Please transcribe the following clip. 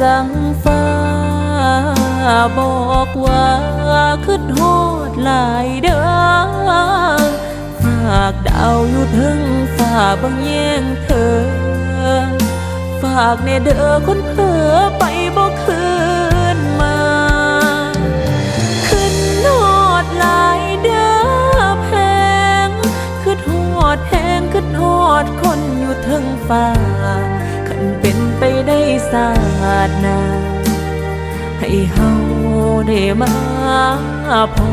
สั่งฟ้า บอกว่าขึ้นโหดหลายเด้อฝากดาวอยู่ถึงฝ่าบางแย่งเธอ ฝากในเด้อคนเผลอไปบ่คืนมา ขึ้นโหดหลายเด้อแพงขึ้นโหดแพงขึ้นโหดคนอยู่เทึงฟ้า เป็นไปได้ศาสนา ให้เฮาได้มาพอ